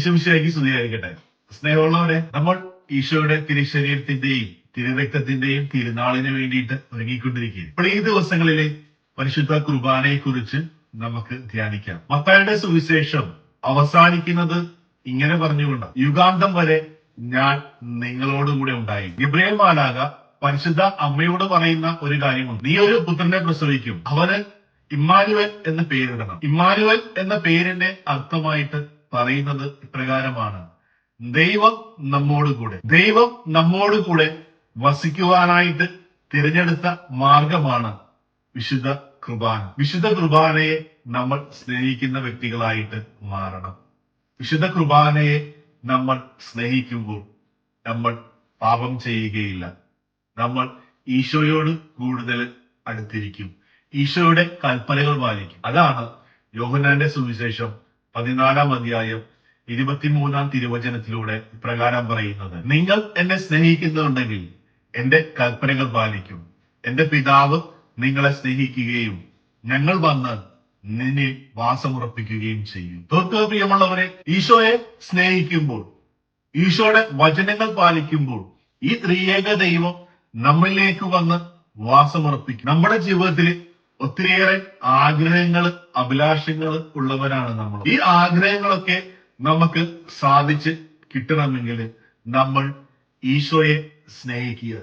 ഈശോമിശിയാക്കി സ്തുതിയായിരിക്കട്ടെ. സ്നേഹമുള്ളവരെ നമ്മൾ ഈശോയുടെ തിരുശരീരത്തിന്റെയും തിരുരക്തത്തിന്റെയും തിരുനാളിന് വേണ്ടിയിട്ട് ഒരുങ്ങിക്കൊണ്ടിരിക്കുക ഇപ്പോൾ ഈ ദിവസങ്ങളിലെ പരിശുദ്ധ കുർബാനയെ കുറിച്ച് നമുക്ക് ധ്യാനിക്കാം. മത്തായുടെ സുവിശേഷം അവസാനിക്കുന്നത് ഇങ്ങനെ പറഞ്ഞുകൊണ്ട് യുഗാന്തം വരെ ഞാൻ നിങ്ങളോടുകൂടെ ഉണ്ടായി ഇബ്രാഹിം മാലാക പരിശുദ്ധ അമ്മയോട് പറയുന്ന ഒരു കാര്യമുണ്ട്. നീ ഒരു പുത്രനെ പ്രസവിക്കും. അവന് ഇമ്മാനുവൽ എന്ന് പേരിടണം. ഇമ്മാനുവൽ എന്ന പേരിന്റെ അർത്ഥമായിട്ട് പറയുന്നത് ഇപ്രകാരമാണ്. ദൈവം നമ്മോട് കൂടെ ദൈവം നമ്മോട് കൂടെ വസിക്കുവാനായിട്ട് തിരഞ്ഞെടുത്ത മാർഗമാണ് വിശുദ്ധ കുർബാന. വിശുദ്ധ കുർബാനയെ നമ്മൾ സ്നേഹിക്കുന്ന വ്യക്തികളായിട്ട് മാറണം. വിശുദ്ധ കുർബാനയെ നമ്മൾ സ്നേഹിക്കുമ്പോൾ നമ്മൾ പാപം ചെയ്യുകയില്ല. നമ്മൾ ഈശോയോട് കൂടുതൽ അടുത്തിരിക്കും. ഈശോയുടെ കൽപ്പനകൾ പാലിക്കും. അതാണ് യോഹനാന്റെ സുവിശേഷം പതിനാലാം അധ്യായം ഇരുപത്തിമൂന്നാം തിരുവചനത്തിലൂടെ ഇപ്രകാരം പറയുന്നത്. നിങ്ങൾ എന്നെ സ്നേഹിക്കുന്നുണ്ടെങ്കിൽ എന്റെ കൽപ്പനകൾ പാലിക്കും. എന്റെ പിതാവ് നിങ്ങളെ സ്നേഹിക്കുകയും ഞങ്ങൾ വന്ന് നിന്നിൽ വാസമുറപ്പിക്കുകയും ചെയ്യും. തോർക്കുക പ്രിയമുള്ളവരെ ഈശോയെ സ്നേഹിക്കുമ്പോൾ ഈശോയുടെ വചനങ്ങൾ പാലിക്കുമ്പോൾ ഈ ത്രിയേക ദൈവം നമ്മളിലേക്ക് വന്ന് വാസമുറപ്പിക്കും. നമ്മുടെ ജീവിതത്തിൽ ഒത്തിരിയേറെ ആഗ്രഹങ്ങൾ അഭിലാഷങ്ങൾ ഉള്ളവരാണ് നമ്മൾ. ഈ ആഗ്രഹങ്ങളൊക്കെ നമുക്ക് സാധിച്ച് കിട്ടണമെങ്കിൽ നമ്മൾ ഈശോയെ സ്നേഹിക്കുക.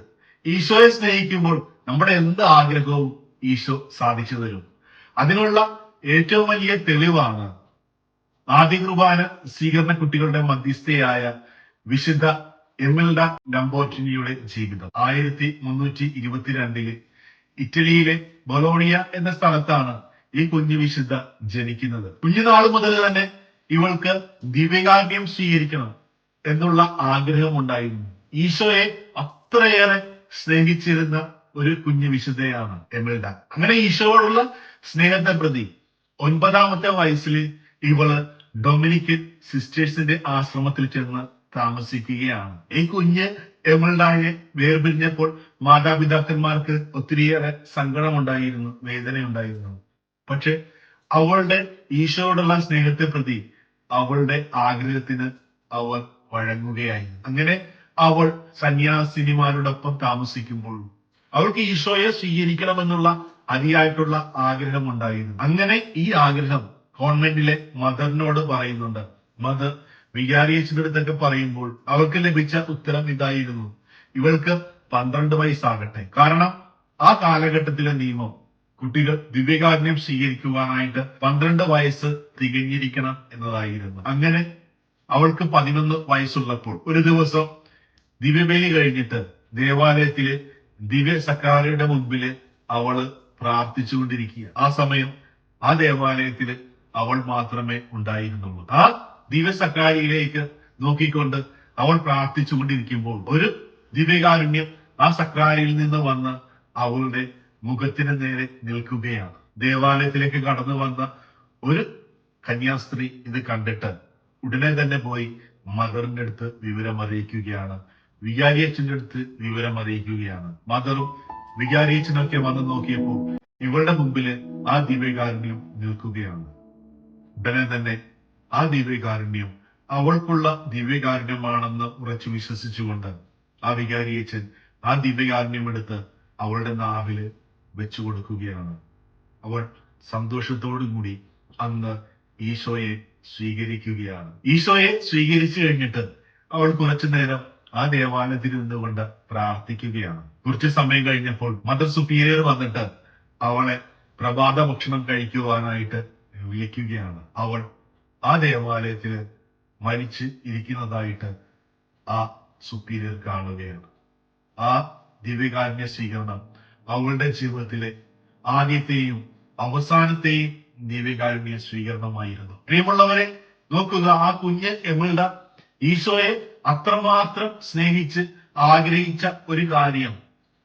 ഈശോയെ സ്നേഹിക്കുമ്പോൾ നമ്മുടെ എന്ത് ആഗ്രഹവും ഈശോ സാധിച്ചു തരും. അതിനുള്ള ഏറ്റവും വലിയ തെളിവാണ് ആദ്യ കുർബാന സ്വീകരണ കുട്ടികളുടെ മധ്യസ്ഥയായ വിശുദ്ധ എമിൽഡ ലംബോറ്റിനിയുടെ ജീവിതം. ആയിരത്തി മുന്നൂറ്റി ഇരുപത്തിരണ്ടിൽ ഇറ്റലിയിലെ ബലോണിയ എന്ന സ്ഥലത്താണ് ഈ കുഞ്ഞു വിശുദ്ധ ജനിക്കുന്നത്. കുഞ്ഞുനാൾ മുതൽ തന്നെ ഇവൾക്ക് ദിവ്യകാര്യം സ്വീകരിക്കണം എന്നുള്ള ആഗ്രഹം ഉണ്ടായിരുന്നു ഈശോയെ അത്രയേറെ സ്നേഹിച്ചിരുന്ന ഒരു കുഞ്ഞു വിശുദ്ധയാണ് എമിൽഡ. അങ്ങനെ ഈശോയോടുള്ള സ്നേഹത്തെ പ്രതി ഒൻപതാമത്തെ വയസ്സിൽ ഇവൾ ഡൊമിനിക്കൻ സിസ്റ്റേഴ്സിന്റെ ആശ്രമത്തിൽ ചെന്ന് താമസിക്കുകയാണ്. ഈ കുഞ്ഞ് എമിൾഡായെ വേർപിരിഞ്ഞപ്പോൾ മാതാപിതാക്കന്മാർക്ക് ഒത്തിരിയേറെ സങ്കടമുണ്ടായിരുന്നു വേദനയുണ്ടായിരുന്നു. പക്ഷെ അവളുടെ ഈശോയോടുള്ള സ്നേഹത്തെ പ്രതി അവളുടെ ആഗ്രഹത്തിന് അവൾ വഴങ്ങുകയായി. അങ്ങനെ അവൾ സന്യാസിനിമാരോടൊപ്പം താമസിക്കുമ്പോൾ അവൾക്ക് ഈശോയെ സ്വീകരിക്കണമെന്നുള്ള അതിയായിട്ടുള്ള ആഗ്രഹം ഉണ്ടായിരുന്നു അങ്ങനെ ഈ ആഗ്രഹം കോൺവെന്റിലെ മദറിനോട് പറയുന്നുണ്ട്. മദർ വികാരിയച്ഛന്റെ അടുത്തൊക്കെ പറയുമ്പോൾ അവൾക്ക് ലഭിച്ച ഉത്തരം ഇതായിരുന്നു. ഇവൾക്ക് പന്ത്രണ്ട് വയസ്സാകട്ടെ. കാരണം ആ കാലഘട്ടത്തിലെ നിയമം കുട്ടികൾ ദിവ്യകാരുണ്യം സ്വീകരിക്കുവാനായിട്ട് പന്ത്രണ്ട് വയസ്സ് തികഞ്ഞിരിക്കണം എന്നതായിരുന്നു. അങ്ങനെ അവൾക്ക് പതിനൊന്ന് വയസ്സുള്ളപ്പോൾ ഒരു ദിവസം ദിവ്യബലി കഴിഞ്ഞിട്ട് ദേവാലയത്തിലെ ദിവ്യ സക്കാരയുടെ മുമ്പിൽ അവൾ പ്രാർത്ഥിച്ചുകൊണ്ടിരിക്കുക ആ സമയം ആ ദേവാലയത്തിൽ അവൾ മാത്രമേ ഉണ്ടായിരുന്നുള്ളൂ. ആ ദിവ്യ സക്കാരിയിലേക്ക് നോക്കിക്കൊണ്ട് അവൾ പ്രാർത്ഥിച്ചുകൊണ്ടിരിക്കുമ്പോൾ ഒരു ദിവ്യകാരുണ്യം ആ സക്രാരിയിൽ നിന്ന് വന്ന് അവളുടെ മുഖത്തിന് നേരെ നിൽക്കുകയാണ്. ദേവാലയത്തിലേക്ക് കടന്നു വന്ന ഒരു കന്യാസ്ത്രീ ഇത് കണ്ടിട്ട് ഉടനെ തന്നെ പോയി മദറിന്റെ അടുത്ത് വിവരം അറിയിക്കുകയാണ്. വികാരിയച്ഛന്റെ അടുത്ത് വിവരം അറിയിക്കുകയാണ്. മദറും വികാരിയച്ഛനൊക്കെ വന്ന് നോക്കിയപ്പോൾ ഇവളുടെ മുമ്പിൽ ആ ദിവ്യകാരുണ്യം നിൽക്കുകയാണ്. ഉടനെ തന്നെ ആ ദിവ്യകാരുണ്യം അവൾക്കുള്ള ദിവ്യകാരുണ്യമാണെന്ന് ഉറച്ചു വിശ്വസിച്ചുകൊണ്ട് ആ വികാരിയച്ഛൻ ആ ദിവ്യകാരുണ്യം എടുത്ത് അവളുടെ നാവിൽ വെച്ചു കൊടുക്കുകയാണ്. അവൾ സന്തോഷത്തോടു കൂടി അന്ന് ഈശോയെ സ്വീകരിക്കുകയാണ്. ഈശോയെ സ്വീകരിച്ചു കഴിഞ്ഞിട്ട് അവൾ കുറച്ചു നേരം ആ ദേവാലയത്തിൽ നിന്നുകൊണ്ട് പ്രാർത്ഥിക്കുകയാണ്. കുറച്ച് സമയം കഴിഞ്ഞപ്പോൾ മദർ സുപ്പീരിയർ വന്നിട്ട് അവളെ പ്രഭാത ഭക്ഷണം കഴിക്കുവാനായിട്ട് വിളിക്കുകയാണ്. അവൾ ആ ദേവാലയത്തിൽ മരിച്ച് ഇരിക്കുന്നതായിട്ട് ആ സുപ്പീരിയർ കാണുകയാണ്. ആ ദിവ്യകാരുണ്യ സ്വീകരണം അവളുടെ ജീവിതത്തിലെ ആദ്യത്തെയും അവസാനത്തെയും ദിവ്യകാരുണ്യ സ്വീകരണമായിരുന്നു. പ്രിയമുള്ളവരെ നോക്കുക ആ കുഞ്ഞ് എമിൾഡ ഈശോയെ അത്രമാത്രം സ്നേഹിച്ച് ആഗ്രഹിച്ച ഒരു കാര്യം.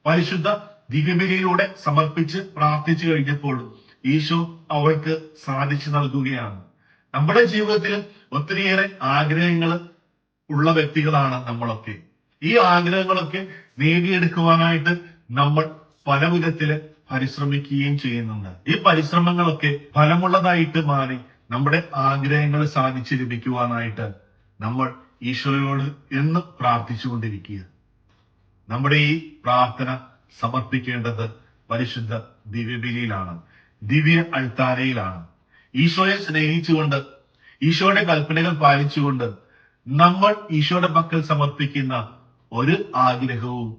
പരിശുദ്ധ ദിവ്യബലിയിലൂടെ സമർപ്പിച്ച് പ്രാർത്ഥിച്ചു കഴിഞ്ഞപ്പോൾ ഈശോ അവൾക്ക് സാധിച്ചു നൽകുകയാണ്. നമ്മുടെ ജീവിതത്തിൽ ഒത്തിരിയേറെ ആഗ്രഹങ്ങൾ ഉള്ള വ്യക്തികളാണ് നമ്മളൊക്കെ. ഈ ആഗ്രഹങ്ങളൊക്കെ നേടിയെടുക്കുവാനായിട്ട് നമ്മൾ പല വിധത്തിൽ പരിശ്രമിക്കുകയും ചെയ്യുന്നുണ്ട്. ഈ പരിശ്രമങ്ങളൊക്കെ ഫലമുള്ളതായിട്ട് മാറി നമ്മുടെ ആഗ്രഹങ്ങൾ സാധിച്ചു ലഭിക്കുവാനായിട്ട് നമ്മൾ ഈശോയോട് എന്നും പ്രാർത്ഥിച്ചുകൊണ്ടിരിക്കുക നമ്മുടെ ഈ പ്രാർത്ഥന സമർപ്പിക്കേണ്ടത് പരിശുദ്ധ ദിവ്യബലിയിലാണ്. ദിവ്യ അൾത്താരയിലാണ്. ഈശോയെ സ്നേഹിച്ചുകൊണ്ട് ഈശോയുടെ കൽപ്പനകൾ പാലിച്ചുകൊണ്ട് നമ്മൾ ഈശോയുടെ പക്കൽ സമർപ്പിക്കുന്ന ഒരു ആഗ്രഹവും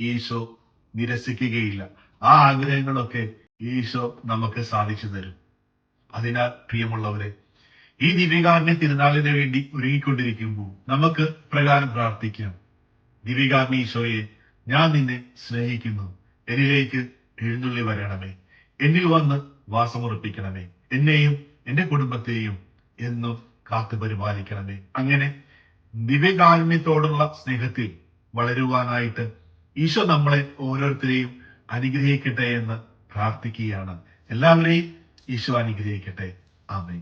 ഈശോ നിരസിക്കുകയില്ല. ആ ആഗ്രഹങ്ങളൊക്കെ ഈശോ നമുക്ക് സാധിച്ചു തരും. അതിനാൽ പ്രിയമുള്ളവരെ ഈ ദിവ്യകാരനെ തിരുനാളിന് വേണ്ടി ഒരുങ്ങിക്കൊണ്ടിരിക്കുമ്പോൾ നമുക്ക് പ്രകാരം പ്രാർത്ഥിക്കാം. ദിവ്യകാരനെ ഈശോയെ ഞാൻ നിന്നെ സ്നേഹിക്കുന്നു. എന്നിലേക്ക് എഴുന്നള്ളി വരണമേ. എന്നിൽ വന്ന് വാസമുറപ്പിക്കണമേ. എന്നെയും എന്റെ കുടുംബത്തെയും എന്നും കാത്തു പരിപാലിക്കണമേ. അങ്ങനെ ദിവ്യകാരുണ്യത്തോടുള്ള സ്നേഹത്തിൽ വളരുവാനായിട്ട് ഈശോ നമ്മളെ ഓരോരുത്തരെയും അനുഗ്രഹിക്കട്ടെ എന്ന് പ്രാർത്ഥിക്കുകയാണ്. എല്ലാവരെയും ഈശോ അനുഗ്രഹിക്കട്ടെ. ആമേ